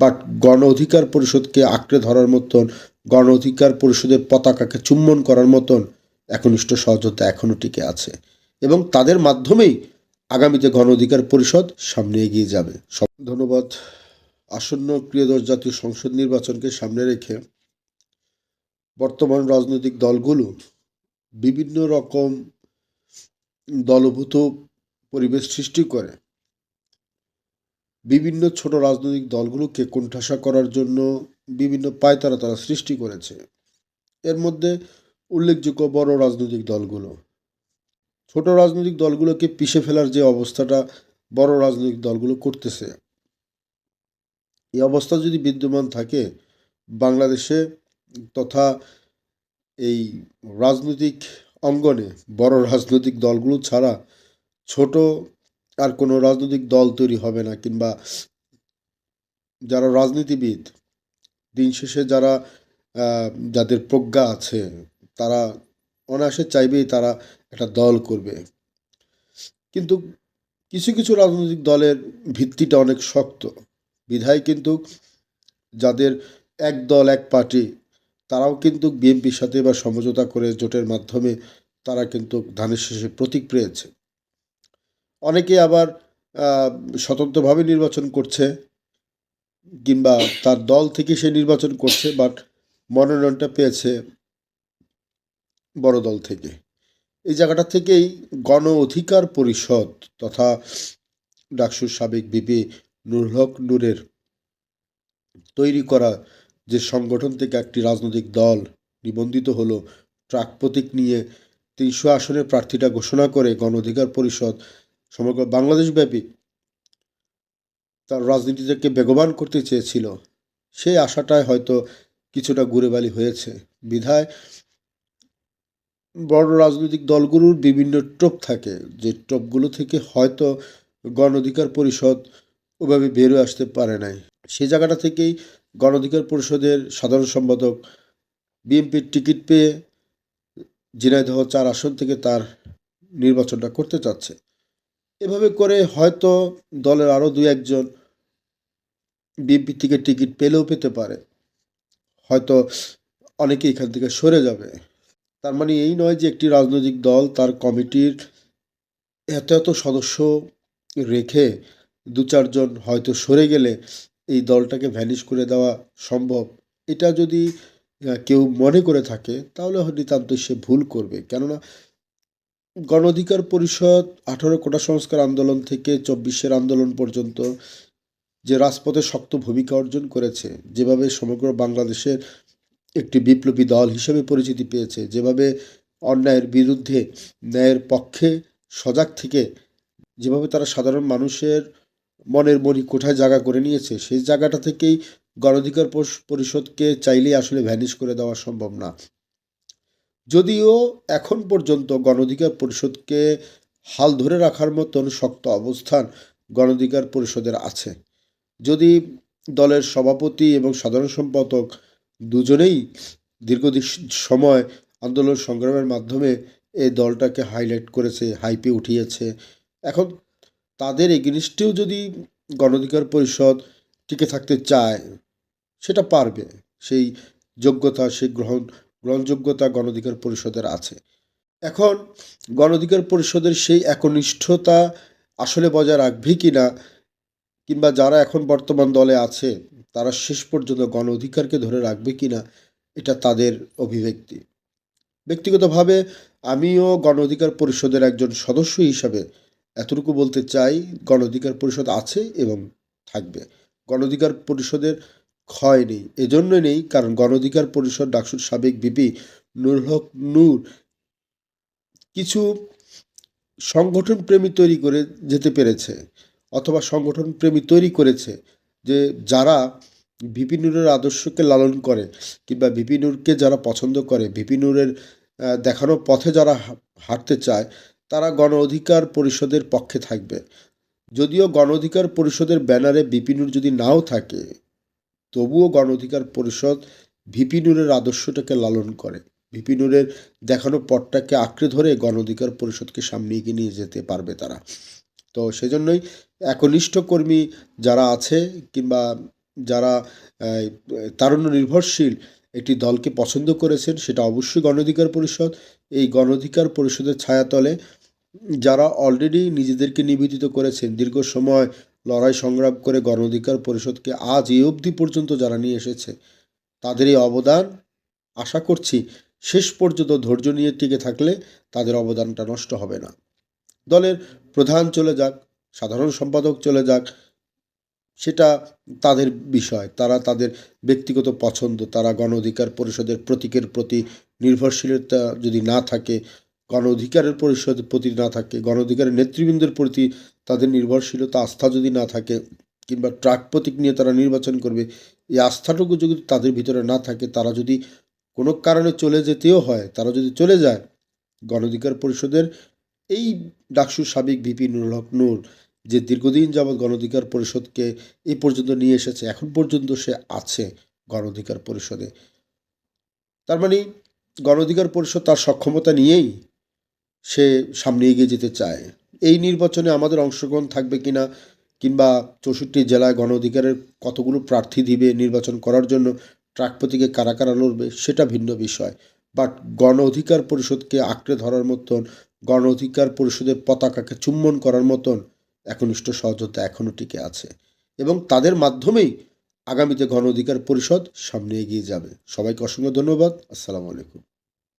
But গণ অধিকার পরিষদকে আঁকড়ে ধরার মতন, গণ অধিকার পরিষদের পতাকাকে চুম্বন করার মতন একনিষ্ঠ সহযোদ্ধা এখনও টিকে আছে এবং তাদের মাধ্যমেই আগামীতে গণ অধিকার পরিষদ সামনে এগিয়ে যাবে। সব ধন্যবাদ। আসন্ন প্রিয়দশ জাতীয় সংসদ নির্বাচনকে সামনে রেখে বর্তমান রাজনৈতিক দলগুলো বিভিন্ন রকম দলভূত পরিবেশ সৃষ্টি করে। বিভিন্ন ছোট রাজনৈতিক দলগুলোকে কোণঠাসা করার জন্য বিভিন্ন পায়তারা তারা সৃষ্টি করেছে। এর মধ্যে উল্লেখযোগ্য বড় রাজনৈতিক দলগুলো। ছোট রাজনৈতিক দলগুলোকে পিষে ফেলার যে অবস্থাটা বড় রাজনৈতিক দলগুলো করতেছে এই অবস্থা যদি বিদ্যমান থাকে বাংলাদেশে তথা এই রাজনৈতিক অঙ্গনে বড় রাজনৈতিক দলগুলো ছাড়া ছোট আর কোনো রাজনৈতিক দল তৈরি হবে না কিংবা যারা রাজনীতিবিদ, দিন শেষে যারা যাদের প্রজ্ঞা আছে, তারা অনায়াসে চাইবেই তারা একটা দল করবে। কিন্তু কিছু কিছু রাজনৈতিক দলের ভিত্তিটা অনেক শক্ত। বিধায় কিন্তু যাদের এক দল, এক পার্টি, তারাও কিন্তু বিএনপির সাথে বা সমঝোতা করে জোটের মাধ্যমে তারা কিন্তু ধানের শেষে প্রতীক পেয়েছে। অনেকে আবার স্বতন্ত্রভাবে নির্বাচন করছে কিংবা তার দল থেকে সে নির্বাচন করছে বাট মনোনয়নটা পেয়েছে বড় দল থেকে। এই জায়গাটা থেকেই গণ অধিকার পরিষদ তথা ডাকসুর সাবেক বিপি নুরুল হক নূরের তৈরি করা যে সংগঠন থেকে একটি রাজনৈতিক দল নিবন্ধিত হলো, ট্রাক প্রতীক নিয়ে তিনশো আসনের প্রার্থীটা ঘোষণা করে গণ অধিকার পরিষদ সমগ্র বাংলাদেশব্যাপী তার রাজনীতিটাকে বেগবান করতে চেয়েছিল। সেই আশাটায় হয়তো কিছুটা ঘুরেবালি হয়েছে। বিধায় বড় রাজনৈতিক দলগুলোর বিভিন্ন টোপ থাকে। যে টোপগুলো থেকে হয়তো গণ অধিকার পরিষদ ওভাবে বেরোয় আসতে পারে নাই। সেই জায়গাটা থেকেই গণ অধিকার পরিষদের সাধারণ সম্পাদক বিএনপির টিকিট পেয়ে ঝিনাইদহ চার আসন থেকে তার নির্বাচনটা করতে চাচ্ছে। এভাবে করে হয়তো দলের আরও দু একজন বিএনপি থেকে টিকিট পেলেও পেতে পারে। হয়তো অনেকে এখান থেকে সরে যাবে। তার মানে এই নয় যে একটি রাজনৈতিক দল তার কমিটির এত এত সদস্য রেখে দু চারজন হয়তো সরে গেলে এই দলটাকে ভ্যানিশ করে দেওয়া সম্ভব। এটা যদি কেউ মনে করে থাকে, তাহলে নিতান্ত সে ভুল করবে। কেননা গণ অধিকার পরিষদ আঠারো কোটা সংস্কার আন্দোলন থেকে চব্বিশের আন্দোলন পর্যন্ত যে রাজপথে শক্ত ভূমিকা অর্জন করেছে, যেভাবে সমগ্র বাংলাদেশের একটি বিপ্লবী দল হিসেবে পরিচিতি পেয়েছে, যেভাবে অন্যায়ের বিরুদ্ধে ন্যায়ের পক্ষে সজাগ থেকে যেভাবে তারা সাধারণ মানুষের মনের মনি কোঠায় জায়গা করে নিয়েছে, সেই জায়গাটা থেকেই গণঅধিকার পরিষ- পরিষদকে চাইলেই আসলে ভ্যানিশ করে দেওয়া সম্ভব না। যদিও এখন পর্যন্ত গণঅধিকার পরিষদকে হাল ধরে রাখার মতন শক্ত অবস্থান গণঅধিকার পরিষদের আছে। যদি দলের সভাপতি এবং সাধারণ সম্পাদক দুজনেই দীর্ঘদিন সময় আন্দোলন সংগ্রামের মাধ্যমে এই দলটাকে হাইলাইট করেছে, হাইপে উঠিয়েছে, এখন তাদের এগেনিস্টেও যদি গণঅধিকার পরিষদ টিকে থাকতে চায়, সেটা পারবে। সেই যোগ্যতা সেই গ্রহণ গ্রহণযোগ্যতা গণঅধিকার পরিষদের আছে। এখন গণঅধিকার পরিষদের সেই একনিষ্ঠতা আসলে বজায় রাখবে কি না কিংবা যারা এখন বর্তমান দলে আছে, তারা শেষ পর্যন্ত গণ অধিকারকে ধরে রাখবে কি না এটা তাদের অভিব্যক্তি। ব্যক্তিগতভাবে আমিও গণ অধিকার পরিষদের একজন সদস্য হিসাবে এতটুকু বলতে চাই গণ অধিকার পরিষদ আছে এবং থাকবে। গণ অধিকার পরিষদের ক্ষয় নেই এজন্য নেই, কারণ গণ অধিকার পরিষদ ডাকসুর সাবেক বিপি নুরুল হক নূর কিছু সংগঠন প্রেমী তৈরি করে যেতে পেরেছে, অথবা সংগঠন প্রেমী তৈরি করেছে, যে যারা ভিপি নুরের আদর্শকে লালন করে, কিংবা ভিপি নুরকে যারা পছন্দ করে, ভিপি নুরের দেখানো পথে যারা হাঁটতে চায়, তারা গণ অধিকার পরিষদের পক্ষে থাকবে। যদিও গণ অধিকার পরিষদের ব্যানারে ভিপি নুর যদি নাও থাকে তবুও গণ অধিকার পরিষদ ভিপি নুরের আদর্শটাকে লালন করে। ভিপি নুরের দেখানো পথটাকে আঁকড়ে ধরে গণ অধিকার পরিষদকে সামনে এগিয়ে নিয়ে যেতে পারবে তারা। তো সেজন্যই একনিষ্ঠ কর্মী যারা আছে কিংবা যারা তারুণ্য নির্ভরশীল একটি দলকে পছন্দ করেছেন, সেটা অবশ্যই গণ অধিকার পরিষদ। এই গণ অধিকার পরিষদের ছায়াতলে যারা অলরেডি নিজেদেরকে নিবেদিত করেছেন, দীর্ঘ সময় লড়াই সংগ্রাম করে গণ অধিকার পরিষদকে আজ এই অবধি পর্যন্ত যারা নিয়ে এসেছে, তাদের এই অবদান আশা করছি শেষ পর্যন্ত ধৈর্য নিয়ে টিকে থাকলে তাদের অবদানটা নষ্ট হবে না। দলের প্রধান চলে যাক, সাধারণ সম্পাদক চলে যাক, সেটা তাদের বিষয়। তারা তাদের ব্যক্তিগত পছন্দ, তারা গণ অধিকার পরিষদের প্রতীকের প্রতি নির্ভরশীলতা যদি না থাকে গণ অধিকারের পরিষদের প্রতি না থাকে গণ অধিকারের নেতৃবৃন্দের প্রতি তাদের নির্ভরশীলতা, আস্থা যদি না থাকে কিংবা ট্রাক প্রতীক নিয়ে তারা নির্বাচন করবে, এই আস্থাটুকু যদি তাদের ভিতরে না থাকে, তারা যদি কোনো কারণে চলে যেতেও হয়, তারা যদি চলে যায় গণ অধিকার পরিষদের এই ডাকসু সাবেক ভিপি নুরুল হক নূর যে দীর্ঘদিন যাবৎ গণ অধিকার পরিষদকে এই পর্যন্ত নিয়ে এসেছে, এখন পর্যন্ত সে আছে গণ অধিকার পরিষদে। তার মানে গণ অধিকার পরিষদ তার সক্ষমতা নিয়েই সে সামনে এগিয়ে যেতে চায়। এই নির্বাচনে আমাদের অংশগ্রহণ থাকবে কিনা কিংবা চৌষট্টি জেলায় গণ অধিকারের কতগুলো প্রার্থী দিবে নির্বাচন করার জন্য ট্রাকপতিকে কারা কারা লড়বে সেটা ভিন্ন বিষয়। বাট গণ অধিকার পরিষদকে আঁকড়ে ধরার মতন, গণ অধিকার পরিষদের পতাকাকে চুম্বন করার মতন একনিষ্ঠ সহজতা এখনও টিকে আছে এবং তাদের মাধ্যমেই আগামীতে গণ অধিকার পরিষদ সামনে এগিয়ে যাবে। সবাইকে অসংখ্য ধন্যবাদ। আসসালামু আলাইকুম।